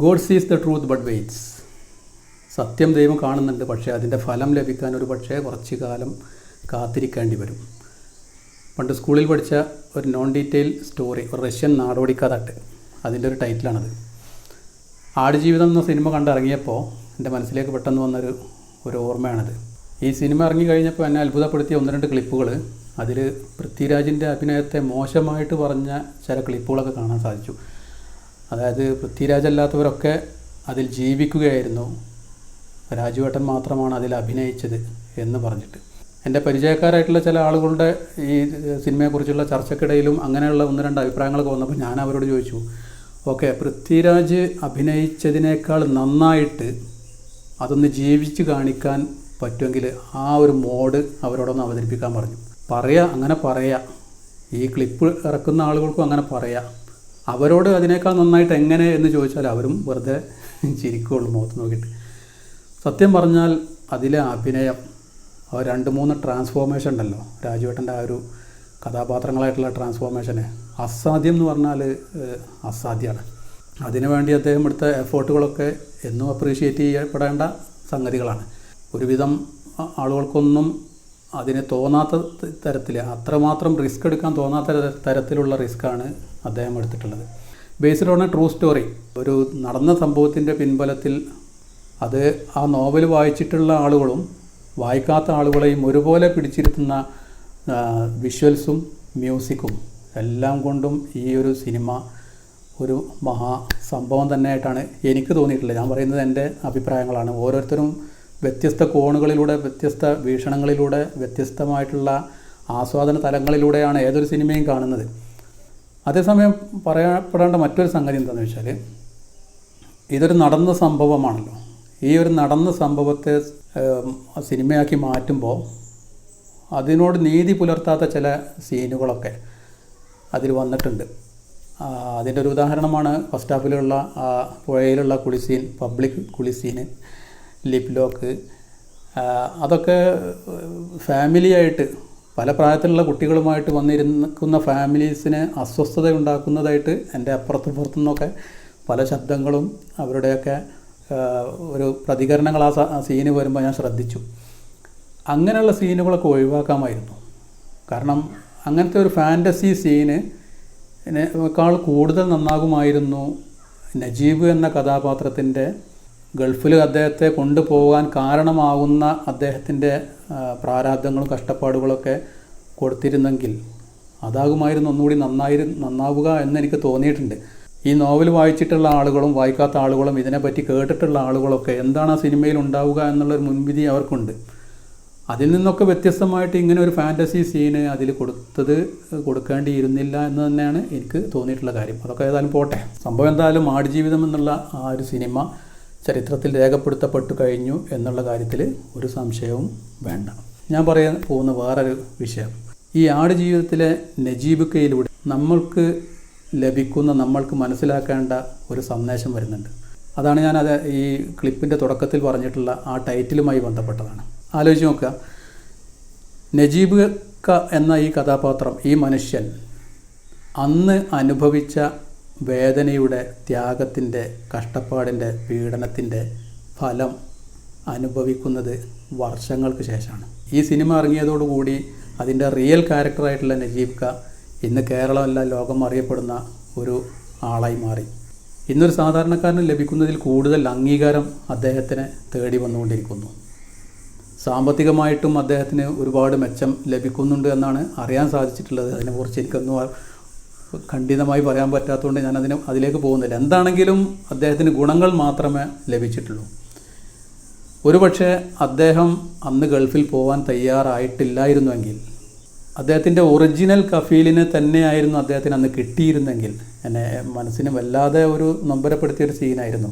God sees the truth but waits സത്യം ദൈവം കാണുന്നുണ്ട് പക്ഷേ അതിന്റെ ഫലം ലഭിക്കാൻ ഒരു പക്ഷേ കുറച്ച് കാലം കാത്തിരിക്കേണ്ടി വരും. പണ്ട് സ്കൂളിൽ പഠിച്ച ഒരു നോൺ ഡീറ്റെയിൽ സ്റ്റോറി ഒരു റഷ്യൻ നാടോടിക്കഥട്ട്. അതിന്റെ ഒരു ടൈറ്റിലാണത് ആടുജീവിതം എന്ന സിനിമ കണ്ടിറങ്ങിയപ്പോൾ എന്റെ മനസ്സിലേക്ക് പെട്ടെന്ന് വന്നൊരു ഒരു ഓർമ്മയാണത്. ഈ സിനിമ ഇറങ്ങി കഴിഞ്ഞപ്പോൾ എന്നെ അത്ഭുതപ്പെടുത്തിയ ഒന്ന് രണ്ട് ക്ലിപ്പുകൾ അതിൽ പൃഥ്വിരാജിന്റെ അഭിനയത്തെ മോശമായിട്ട് പറഞ്ഞ ചില ക്ലിപ്പുകളൊക്കെ കാണാൻ സാധിച്ചു. അതായത് പൃഥ്വിരാജ് അല്ലാത്തവരൊക്കെ അതിൽ ജീവിക്കുകയായിരുന്നു. രാജുവേട്ടൻ മാത്രമാണ് അതിൽ അഭിനയിച്ചത് എന്ന് പറഞ്ഞിട്ട്. എന്റെ പരിചയക്കാരായിട്ടുള്ള ചില ആളുകളുടെ ഈ സിനിമയെക്കുറിച്ചുള്ള ചർച്ചക്കിടയിലും അങ്ങനെയുള്ള ഒന്ന് രണ്ട് അഭിപ്രായങ്ങളൊക്കെ വന്നപ്പോൾ ഞാൻ അവരോട് ചോദിച്ചു ഓക്കെ പൃഥ്വിരാജ് അഭിനയിച്ചതിനേക്കാൾ നന്നായിട്ട് അതൊന്ന് ജീവിച്ച് കാണിക്കാൻ പറ്റുമെങ്കിൽ ആ ഒരു മോഡ് അവരോടൊന്ന് അവതരിപ്പിക്കാൻ പറഞ്ഞു. പറയാം അങ്ങനെ പറയാം. ഈ ക്ലിപ്പ് ഇറക്കുന്ന ആളുകൾക്കും അങ്ങനെ പറയാം. അവരോട് അതിനേക്കാൾ നന്നായിട്ട് എങ്ങനെ എന്ന് ചോദിച്ചാൽ അവരും വെറുതെ ചിരിക്കുകയുള്ളൂ മുഖത്ത് നോക്കിയിട്ട്. സത്യം പറഞ്ഞാൽ അതിലെ അഭിനയം രണ്ട് മൂന്ന് ട്രാൻസ്ഫോർമേഷൻ ഉണ്ടല്ലോ രാജുവേട്ടന്റെ ആ ഒരു കഥാപാത്രങ്ങളായിട്ടുള്ള ട്രാൻസ്ഫോർമേഷന് അസാധ്യം എന്ന് പറഞ്ഞാൽ അസാധ്യമാണ്. അതിനുവേണ്ടി അദ്ദേഹം എടുത്ത എഫേർട്ടുകളൊക്കെ എന്നും അപ്രീഷിയേറ്റ് ചെയ്യപ്പെടേണ്ട സംഗതികളാണ്. ഒരുവിധം ആളുകൾക്കൊന്നും അതിന് തോന്നാത്ത തരത്തിൽ അത്രമാത്രം റിസ്ക് എടുക്കാൻ തോന്നാത്ത തര- തരത്തിലുള്ള റിസ്ക്കാണ് അദ്ദേഹം എടുത്തിട്ടുള്ളത്. Based on a true story ഒരു നടന്ന സംഭവത്തിന്റെ പിൻബലത്തിൽ അത് ആ നോവൽ വായിച്ചിട്ടുള്ള ആളുകളും വായിക്കാത്ത ആളുകളെയും ഒരുപോലെ പിടിച്ചിരുത്തുന്ന വിഷ്വൽസും മ്യൂസിക്കും എല്ലാം കൊണ്ടും ഈ ഒരു സിനിമ ഒരു മഹാ സംഭവം തന്നെയായിട്ടാണ് എനിക്ക് തോന്നിയിട്ടുള്ളത്. ഞാൻ പറയുന്നത് എന്റെ അഭിപ്രായങ്ങളാണ്. ഓരോരുത്തരും വ്യത്യസ്ത കോണുകളിലൂടെ വ്യത്യസ്ത വീക്ഷണങ്ങളിലൂടെ വ്യത്യസ്തമായിട്ടുള്ള ആസ്വാദന തലങ്ങളിലൂടെയാണ് ഏതൊരു സിനിമയും കാണുന്നത്. അതേസമയം പറയപ്പെടേണ്ട മറ്റൊരു സംഗതി എന്താണെന്ന് വെച്ചാൽ ഇതൊരു നടന്ന സംഭവമാണല്ലോ. ഈ ഒരു നടന്ന സംഭവത്തെ സിനിമയാക്കി മാറ്റുമ്പോൾ അതിനോട് നീതി പുലർത്താത്ത ചില സീനുകളൊക്കെ അതിൽ വന്നിട്ടുണ്ട്. അതിന്റെ ഒരു ഉദാഹരണമാണ് ഫസ്റ്റ് ഹാഫിലുള്ള പുഴയിലുള്ള കുളിസീൻ പബ്ലിക് കുളിസീന് ലിപ് ലോക്ക് അതൊക്കെ ഫാമിലിയായിട്ട് പല പ്രായത്തിലുള്ള കുട്ടികളുമായിട്ട് വന്നിരിക്കുന്ന ഫാമിലീസിന് അസ്വസ്ഥത ഉണ്ടാക്കുന്നതായിട്ട് എന്റെ അപ്പുറത്തും പുറത്തുനിന്നൊക്കെ പല ശബ്ദങ്ങളും അവരുടെയൊക്കെ ഒരു പ്രതികരണങ്ങൾ ആ സീന് വരുമ്പോൾ ഞാൻ ശ്രദ്ധിച്ചു. അങ്ങനെയുള്ള സീനുകളൊക്കെ ഒഴിവാക്കാമായിരുന്നു. കാരണം അങ്ങനത്തെ ഒരു ഫാന്റസി സീന് ക്കാൾ കൂടുതൽ നന്നാകുമായിരുന്നു നജീബ് എന്ന കഥാപാത്രത്തിന്റെ ഗൾഫിൽ അദ്ദേഹത്തെ കൊണ്ടുപോകാൻ കാരണമാകുന്ന അദ്ദേഹത്തിന്റെ പ്രാരാബ്ദങ്ങളും കഷ്ടപ്പാടുകളൊക്കെ കൊടുത്തിരുന്നെങ്കിൽ അതാകുമായിരുന്നു ഒന്നുകൂടി നന്നായി നന്നാവുക എന്ന് എനിക്ക് തോന്നിയിട്ടുണ്ട്. ഈ നോവൽ വായിച്ചിട്ടുള്ള ആളുകളും വായിക്കാത്ത ആളുകളും ഇതിനെപ്പറ്റി കേട്ടിട്ടുള്ള ആളുകളൊക്കെ എന്താണ് ആ സിനിമയിൽ ഉണ്ടാവുക എന്നുള്ളൊരു മുൻവിധി അവർക്കുണ്ട്. അതിൽ നിന്നൊക്കെ വ്യത്യസ്തമായിട്ട് ഇങ്ങനെ ഒരു ഫാന്റസി സീന് അതിൽ കൊടുത്തത് കൊടുക്കേണ്ടിയിരുന്നില്ല എന്ന് തന്നെയാണ് എനിക്ക് തോന്നിയിട്ടുള്ള കാര്യം. അതൊക്കെ ഏതായാലും പോട്ടെ. സംഭവം എന്തായാലും ആടുജീവിതം എന്നുള്ള ആ ഒരു സിനിമ ചരിത്രത്തിൽ രേഖപ്പെടുത്തപ്പെട്ടു കഴിഞ്ഞു എന്നുള്ള കാര്യത്തിൽ ഒരു സംശയവും വേണ്ട. ഞാൻ പറയാൻ പോകുന്ന വേറൊരു വിഷയം. ഈ ആട് ആടുജീവിതത്തിലെ നജീബുക്കയിലൂടെ നമ്മൾക്ക് ലഭിക്കുന്ന നമ്മൾക്ക് മനസ്സിലാക്കേണ്ട ഒരു സന്ദേശം വരുന്നുണ്ട്. അതാണ് ഞാൻ അത് ഈ ക്ലിപ്പിന്റെ തുടക്കത്തിൽ പറഞ്ഞിട്ടുള്ള ആ ടൈറ്റിലുമായി ബന്ധപ്പെട്ടതാണ്. ആലോചിച്ച് നോക്കുക. നജീബ് എന്ന ഈ കഥാപാത്രം ഈ മനുഷ്യൻ അന്ന് അനുഭവിച്ച വേദനയുടെ ത്യാഗത്തിന്റെ കഷ്ടപ്പാടിന്റെ പീഡനത്തിന്റെ ഫലം അനുഭവിക്കുന്നത് വർഷങ്ങൾക്ക് ശേഷമാണ്. ഈ സിനിമ ഇറങ്ങിയതോടുകൂടി അതിന്റെ റിയൽ ക്യാരക്ടറായിട്ടുള്ള നജീബ് ക ഇന്ന് കേരളമല്ല ലോകം അറിയപ്പെടുന്ന ഒരു ആളായി മാറി. ഇന്നൊരു സാധാരണക്കാരന് ലഭിക്കുന്നതിൽ കൂടുതൽ അംഗീകാരം അദ്ദേഹത്തിന് തേടി വന്നുകൊണ്ടിരിക്കുന്നു. സാമ്പത്തികമായിട്ടും അദ്ദേഹത്തിന് ഒരുപാട് മെച്ചം ലഭിക്കുന്നുണ്ട് എന്നാണ് അറിയാൻ സാധിച്ചിട്ടുള്ളത്. അതിനെക്കുറിച്ച് എനിക്കൊന്നും ഖണ്ഡിതമായി പറയാൻ പറ്റാത്തതുകൊണ്ട് ഞാൻ അതിന് അതിലേക്ക് പോകുന്നില്ല. എന്താണെങ്കിലും അദ്ദേഹത്തിന് ഗുണങ്ങൾ മാത്രമേ ലഭിച്ചിട്ടുള്ളൂ. ഒരുപക്ഷെ അദ്ദേഹം അന്ന് ഗൾഫിൽ പോകാൻ തയ്യാറായിട്ടില്ലായിരുന്നുവെങ്കിൽ അദ്ദേഹത്തിന്റെ ഒറിജിനൽ കഫീലിനെ തന്നെയായിരുന്നു അദ്ദേഹത്തിന് അന്ന് കിട്ടിയിരുന്നെങ്കിൽ എന്നെ മനസ്സിന് വല്ലാതെ ഒരു നൊമ്പരപ്പെടുത്തിയൊരു സീനായിരുന്നു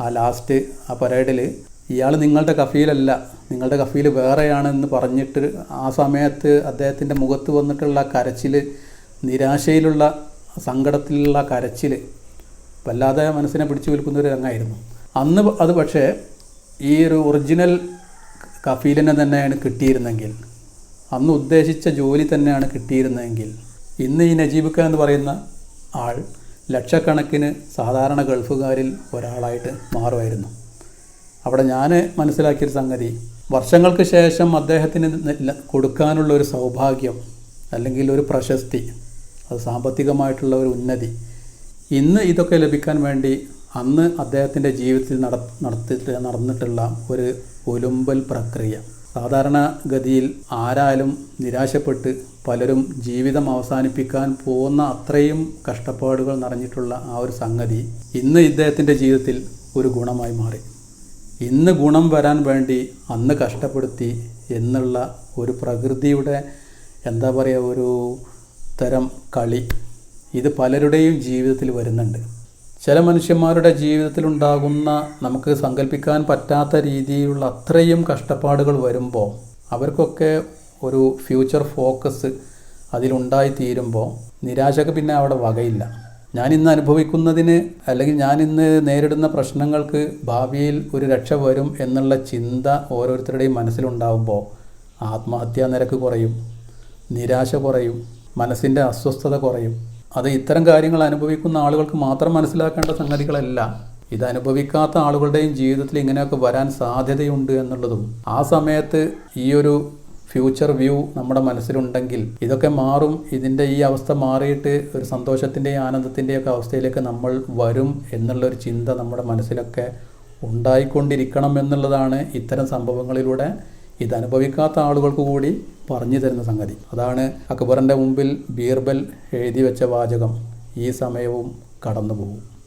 ആ ലാസ്റ്റ് ആ പരേഡിൽ ഇയാൾ നിങ്ങളുടെ കഫീലല്ല നിങ്ങളുടെ കഫീൽ വേറെയാണെന്ന് പറഞ്ഞിട്ട് ആ സമയത്ത് അദ്ദേഹത്തിന്റെ മുഖത്ത് വന്നിട്ടുള്ള കരച്ചിൽ നിരാശയിലുള്ള സങ്കടത്തിലുള്ള കരച്ചിൽ വല്ലാതെ മനസ്സിനെ പിടിച്ചു വിൽക്കുന്ന ഒരു രംഗമായിരുന്നു. അന്ന് അത് പക്ഷേ ഈ ഒരു ഒറിജിനൽ കഫീലിനെ തന്നെയാണ് കിട്ടിയിരുന്നെങ്കിൽ അന്ന് ഉദ്ദേശിച്ച ജോലി തന്നെയാണ് കിട്ടിയിരുന്നതെങ്കിൽ ഇന്ന് ഈ നജീബ് ഖാൻ എന്ന് പറയുന്ന ആൾ ലക്ഷക്കണക്കിന് സാധാരണ ഗൾഫുകാരിൽ ഒരാളായിട്ട് മാറുമായിരുന്നു. അവിടെ ഞാൻ മനസ്സിലാക്കിയൊരു സംഗതി വർഷങ്ങൾക്ക് ശേഷം അദ്ദേഹത്തിന് കൊടുക്കാനുള്ള ഒരു സൗഭാഗ്യം അല്ലെങ്കിൽ ഒരു പ്രശസ്തി അത് സാമ്പത്തികമായിട്ടുള്ള ഒരു ഉന്നതി. ഇന്ന് ഇതൊക്കെ ലഭിക്കാൻ വേണ്ടി അന്ന് അദ്ദേഹത്തിന്റെ ജീവിതത്തിൽ നട നടത്തിയിട്ട് നടന്നിട്ടുള്ള ഒരു ഒലുമ്പൽ പ്രക്രിയ. സാധാരണ ഗതിയിൽ ആരാലും നിരാശപ്പെട്ട് പലരും ജീവിതം അവസാനിപ്പിക്കാൻ പോകുന്ന അത്രയും കഷ്ടപ്പാടുകൾ നിറഞ്ഞിട്ടുള്ള ആ ഒരു സംഗതി ഇന്ന് ഇദ്ദേഹത്തിന്റെ ജീവിതത്തിൽ ഒരു ഗുണമായി മാറി. ഇന്ന് ഗുണം വരാൻ വേണ്ടി അന്ന് കഷ്ടപ്പെടുത്തി എന്നുള്ള ഒരു പ്രകൃതിയുടെ എന്താ പറയുക ഒരു തരം കളി ഇത് പലരുടെയും ജീവിതത്തിൽ വരുന്നുണ്ട്. ചില മനുഷ്യന്മാരുടെ ജീവിതത്തിലുണ്ടാകുന്ന നമുക്ക് സങ്കല്പിക്കാൻ പറ്റാത്ത രീതിയിലുള്ള അത്രയും കഷ്ടപ്പാടുകൾ വരുമ്പോൾ അവർക്കൊക്കെ ഒരു ഫ്യൂച്ചർ ഫോക്കസ് അതിലുണ്ടായി തീരുമ്പോൾ നിരാശക്ക് പിന്നെ അവിടെ വകയില്ല. ഞാൻ ഇന്ന് അനുഭവിക്കുന്നതിന് അല്ലെങ്കിൽ ഞാൻ ഇന്ന് നേരിടുന്ന പ്രശ്നങ്ങൾക്ക് ഭാവിയിൽ ഒരു രക്ഷ വരും എന്നുള്ള ചിന്ത ഓരോരുത്തരുടെയും മനസ്സിലുണ്ടാകുമ്പോൾ ആത്മഹത്യാ നിരക്ക് കുറയും നിരാശ കുറയും മനസ്സിന്റെ അസ്വസ്ഥത കുറയും. അത് ഇത്തരം കാര്യങ്ങൾ അനുഭവിക്കുന്ന ആളുകൾക്ക് മാത്രം മനസ്സിലാക്കേണ്ട സംഗതികളല്ല. ഇത് അനുഭവിക്കാത്ത ആളുകളുടെയും ജീവിതത്തിൽ ഇങ്ങനെയൊക്കെ വരാൻ സാധ്യതയുണ്ട് എന്നുള്ളതും ആ സമയത്ത് ഈ ഒരു ഫ്യൂച്ചർ വ്യൂ നമ്മുടെ മനസ്സിലുണ്ടെങ്കിൽ ഇതൊക്കെ മാറും. ഇതിന്റെ ഈ അവസ്ഥ മാറിയിട്ട് ഒരു സന്തോഷത്തിന്റെയും ആനന്ദത്തിന്റെയും ഒക്കെ അവസ്ഥയിലേക്ക് നമ്മൾ വരും എന്നുള്ളൊരു ചിന്ത നമ്മുടെ മനസ്സിലൊക്കെ ഉണ്ടായിക്കൊണ്ടിരിക്കണം എന്നുള്ളതാണ് ഇത്തരം സംഭവങ്ങളിലൂടെ ഇത് അനുഭവിക്കാത്ത ആളുകൾക്ക് കൂടി പറഞ്ഞു തരുന്ന സംഗതി. അതാണ് അക്ബറിന്റെ മുമ്പിൽ ബീർബൽ എഴുതി വെച്ച വാചകം. ഈ സമയവും കടന്നു പോകും